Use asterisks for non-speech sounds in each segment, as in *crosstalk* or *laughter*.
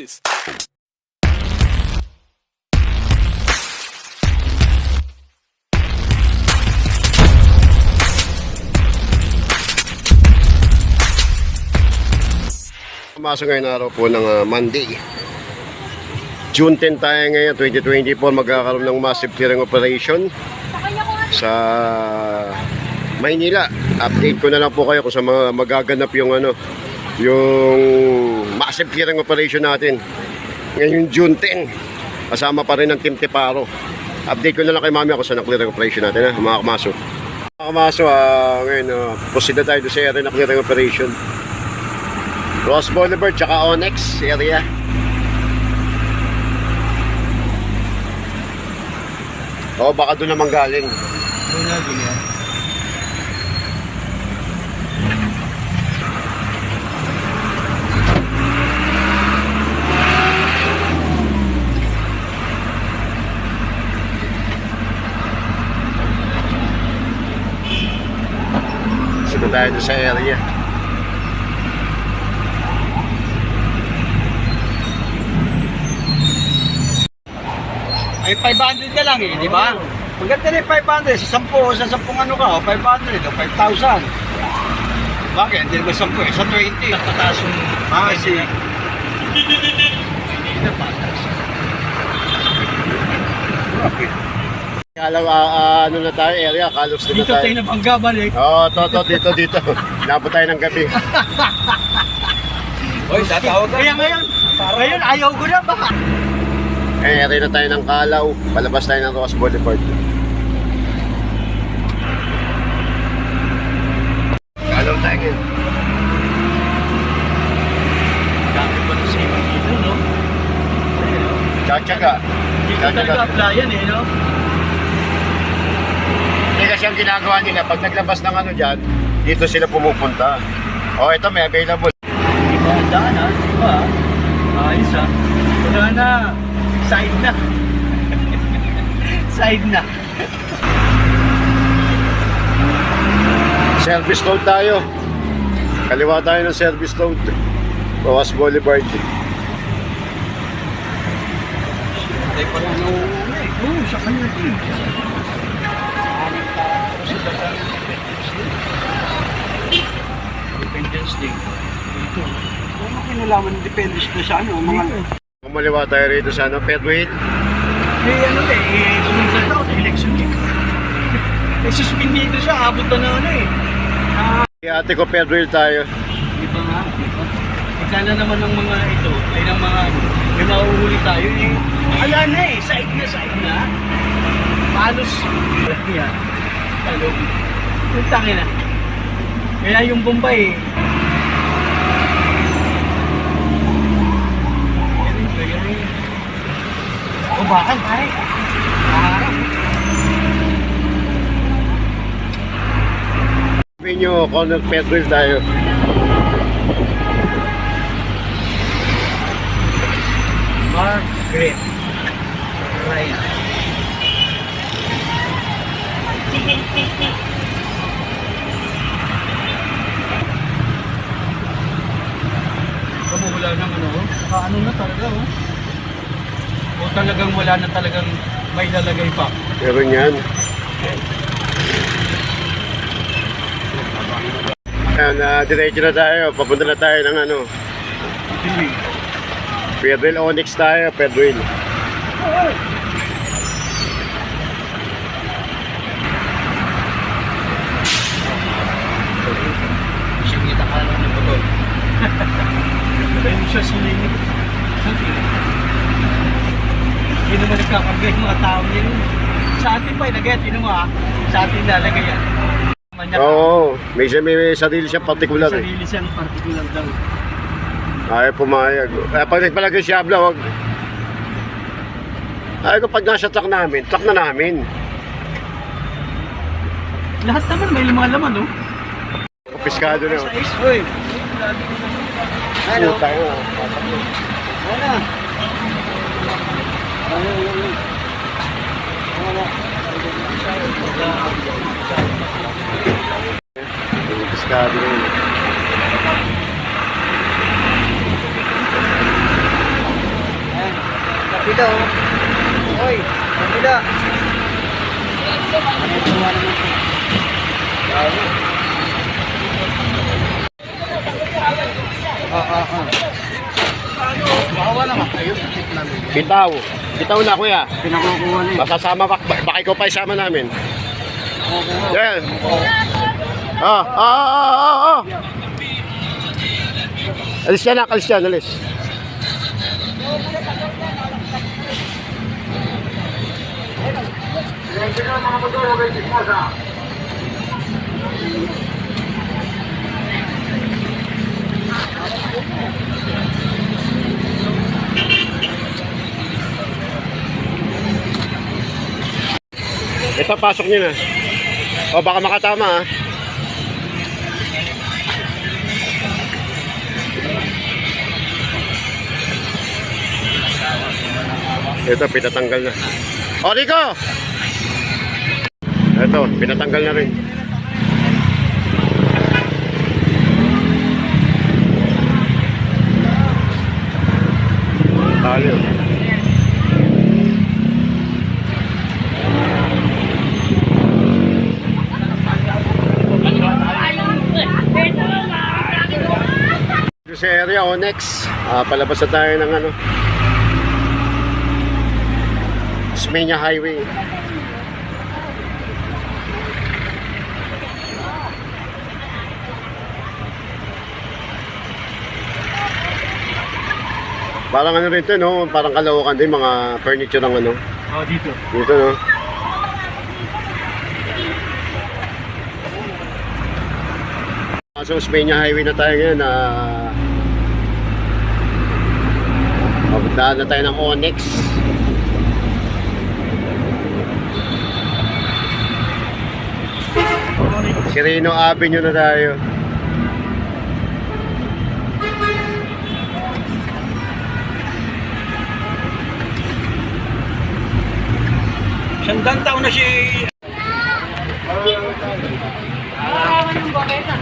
this? Pumasok ngayon araw po ng ah, Monday. June 10 tayo ngayon, 2024, magkakaroon ng massive clearing operation sa Maynila. Update ko na lang po kayo kung sa mga magaganap yung ano, yung massive clearing operation natin. Ngayon June 10, kasama pa rin ng Team Teparo. Update ko na lang kay mami ako sa na-clearing operation natin, ha, mga kamaso. Mga kamaso, ah, ngayon, uh, proceed na tayo sa area na clearing operation. Ross Boulevard tsaka Onyx area. Oo, baka doon naman galing. Doon na, doon na. Sige tayo sa area. Ay, 500 na lang eh, di ba? Maganda yung 500. Sa 10, sa 10 ano ka, oh, 500 o 5,000. Bakit? Hindi ba 10 eh? Sa 20. Tataas yung... Ah, si... Hindi na patas. Kala ah, ah, ano na tayo, area, kalos na Dito tayo. tayo nabangga balik. Oo, to, to, dito, dito. Inabot tayo ng gabi. *laughs* Oy, tatawag ka. Kaya ngayon, ngayon ayaw ko na baka. Eh, area na tayo ng Kalaw. Palabas tayo ng Ross Boulevard. Kalaw tayo ngayon. Dami pa na safety dito, no? No? Tsatsaga. Dito talaga applyan eh, no? Ang ginagawa nila, pag naglabas ng ano dyan, dito sila pumupunta. Oh, ito may available. Iba ang daan, ha? Iba, ha? Ayos, ha? Wala na. Side na. *laughs* Side na. Service road tayo. Kaliwa tayo ng service road. Bawas Boulevard. Ay, pala eh. Oo, sa kanya din. Independence Day. Dito. Ano kinalaman ng Independence Day sa ano? Mga... Kumaliwa tayo rito sa ano, Pedro Hill. Eh, ano eh, eh, sumunod na ako, election eh. *laughs* Eh, suspindido siya, abot na na ano eh. Ah, Kay ate ko Pedro Hill tayo. di ba nga, di ba? Ikala naman ng mga ito, ay ng mga, may nauhuli tayo eh. Ala na eh, side na, side na. Palos. Yan. Talog. Yung tangin na. Kaya yung Bombay eh. O bakal, pare. Sabi nyo, Pedro Hill tayo. Margaret. Ryan. Wala nang ano, saka ano na talaga oh. O talagang wala na talagang may lalagay pa. Meron yan. Ayan, uh, diretso na tayo. Papunta na tayo ng ano. Pedro Hill Onyx tayo, Pedro Hill. Siyang kita ka lang ng butol. *laughs* Siya sumingit. Sabi. Hindi naman nagkakarga yung mga tao niya nun. Sa atin pa, ilagay. Tinan mo ha. Sa atin lalagay yan. Oo, may, may, may sarili siyang particular eh. Sarili siyang particular daw. Ayaw pumayag. Eh, pag nagpalagay siya, abla, wag. Ayaw ko pag nasa truck namin, truck na namin. Lahat naman may limang laman, no? Piskado na. Sa is, oy. Ano? Tayo. Wala. Ano, ano, Wala. Piskado na yun. Ganda oh. Hoy, kabila. Ah, ah, ah. Bawa naman kayo. Bitaw. Bitaw na kuya. Pinakukuha na eh. Masasama ba- Baka ikaw pa isama namin. Yan. Ah, ah, ah, ah, ah, ah. Alis yan, alis yan, alis. Ito, pasok nyo na. O, baka makatama, ah. Ito, pinatanggal na. O, Rico! Ito, pinatanggal na rin. Talo. Dito sa area, Onyx. Ah, palabas na tayo ng ano. Smenia Highway. Parang ano rin to, no? Parang kalaukan din, mga furniture ng ano. Oh, dito. Dito, no? So, Smenia Highway na tayo ngayon. Ah, Papuntahan na tayo ng Onyx. Sireno Avenue na tayo. Sandang taon na si...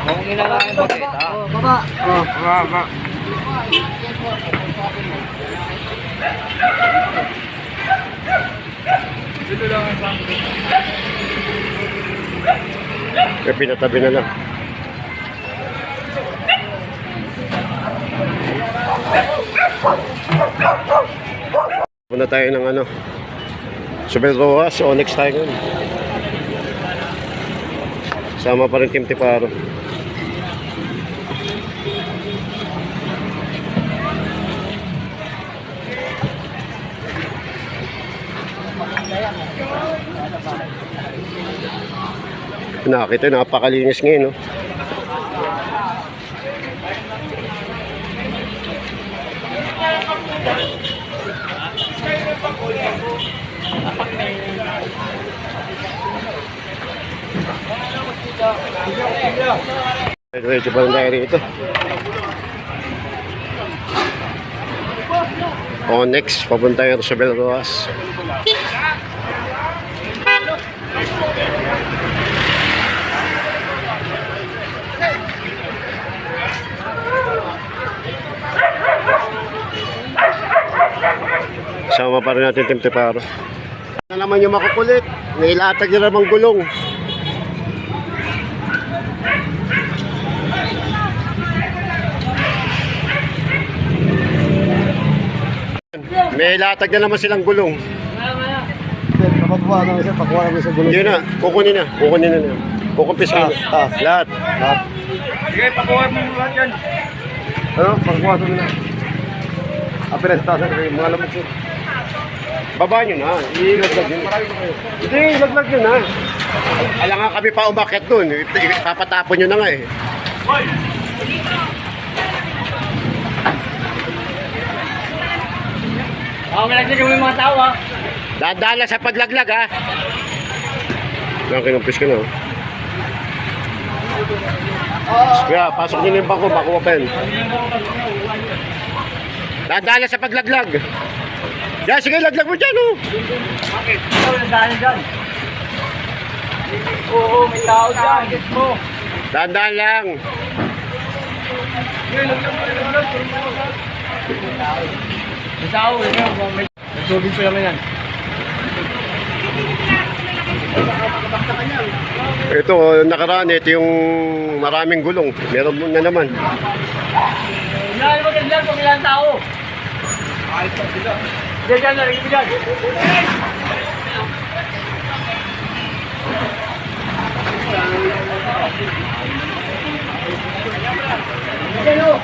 Kung inalain ba kita? Baba. Oh, baba. Kaya pinatabi na lang. Muna tayo ng ano. Subel Rojas, Onyx tayo ngayon. Sama pa rin Team Tiparo. Nakita, napakalinis ngayon, no? Diretso pa lang tayo rito. Onyx, papunta yung sa Belroas. Sama pa rin natin Tim Tiparo. Ano naman yung makukulit? Nailatag na namang gulong. May latag na naman silang gulong. Napakuha naman siya, pakuha naman siya gulong. Yun na, kukunin na. Kukunin na na. Kukumpis ka na. Ah, Lahat. Lahat. Sige, pakuha mo lahat yan. Ano, pakuha naman na. Apinas tayo sa mga lamok siya. Baba nyo na. Ilaglag yun. Hindi, ilaglag yun ha. Alam nga kami pa umakit dun. Papatapon nyo na nga eh. Oo, may nagsigam yung mga tao ah. Dadala sa paglaglag ha. Yan, kinumpis ka na. oh. Kaya, pasok nyo na yung bako, bako open. Dadala sa paglaglag. Yan, sige, laglag mo dyan oh. Bakit? Ikaw dahil dyan. Oo, may tao dyan. Mo. Dandaan lang. May tao, may Tubig pa naman yan. Ito, nakaraan, ito yung maraming gulong. Meron na naman. Yan, maganda kung ilang tao. Diyan, diyan, narinig mo dyan. Diyan, oh.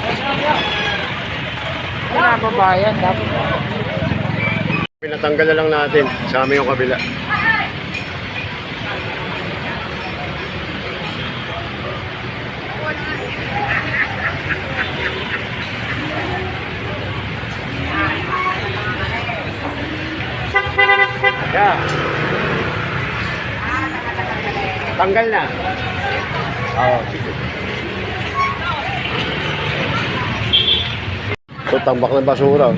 Wala babayan, dapat. Pinatanggal na lang natin. Sa amin yung kabila. Yeah. Tanggal na. Oo, sige. Tambak ng basura.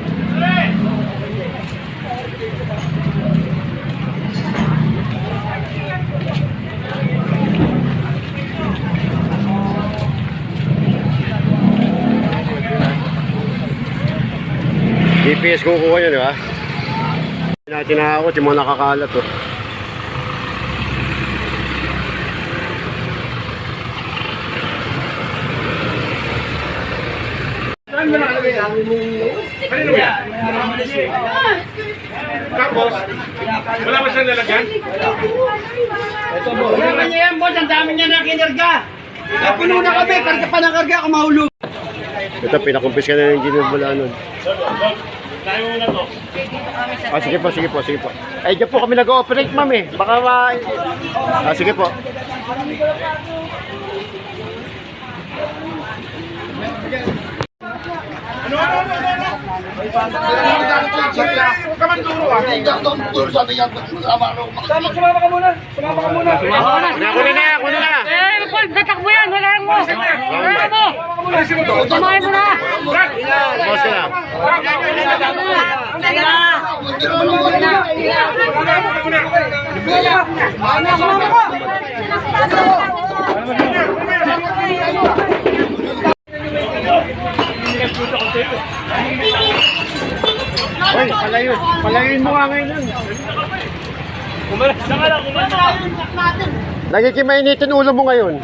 GPS kukuha yun, di ba? Natin nakakot yung mga nakakalat, oh. Saan mo nakalagay? Dami mong... Kanino yan? Tapos, wala ba siyang lalagyan? Wala ka niya yan, boss. Ang dami niya na kinarga. Na kami. Karga pa ng karga. Kung mahulog. Ito, pinakumpis ka na ng mula nun. Tayo muna to. Ah, sige po, sige po, sige po. Ay, dyan po kami nag-ooperate, ma'am eh. Baka ma... Ah, sige po. Huwag ka ah. Sumama, sumama ka muna. Sumama ka muna. Sumama ka Kunin na, kunin na, kunin na. Eh, Paul, tatakbo yan, wala mo. Wala mo. Alisin mo na. Ka na. Palayo. Palayuin mo nga ngayon. Saka lang, kumanta. Nagikimainitin ulo mo ngayon.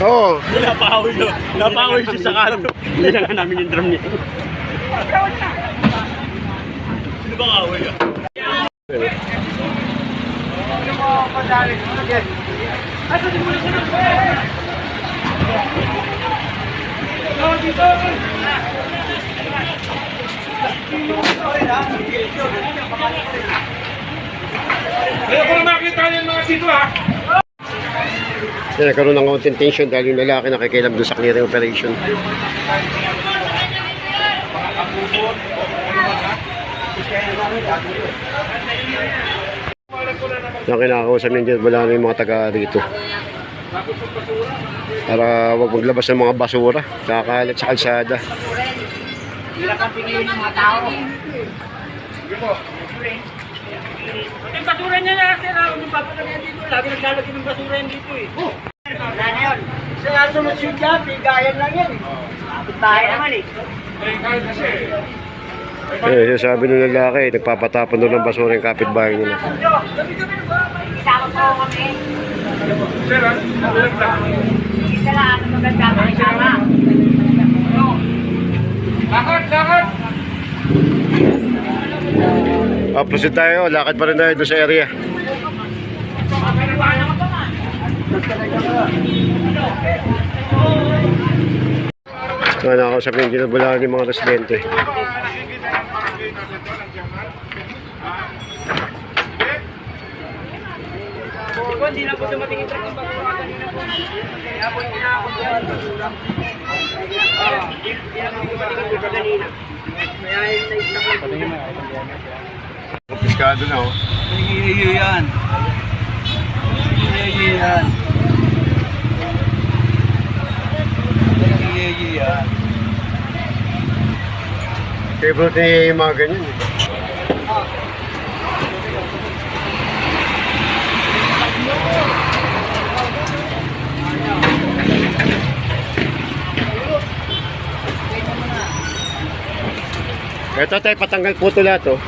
Oo. Napahawi no. Napahawi siya sa kalam. Hindi na nga namin yung drum niya. Sino ba kaaway ka? Kaya ko na makita yung mga sito ah. Yan, nagkaroon ng konting tension dahil yung lalaki nakikilam doon sa clearing operation. Yung kinakausap niya wala na yung mga taga rito. Para wag maglabas ng mga basura, kakalat sa kalsada. Hirap ang piliin ng mga tao. Yung basura niya na, sir. Ako yung papalagay dito. Lagi naglalagay ng basura yan dito eh. Wala na yun. Sa sunod yung dyan, bigayan lang yan eh. Bahay naman eh. Eh, kahit kasi. Eh, sabi ng lalaki, nagpapatapon doon ng basura yung kapitbahay nila. Isama po kami. Sir proceed tayo, lakad pa rin tayo doon sa area. So, nakausap yung ginabula ng mga residente. Hindi na po dumating yung truck. Kaya po Hindi na po Piskado na, oh. Hihihiyo yan. Hihihiyo yan. Hihihiyo yan. Favorite niya yung mga ganyan. eh. Ito tayo, patanggal po ito lahat, oh.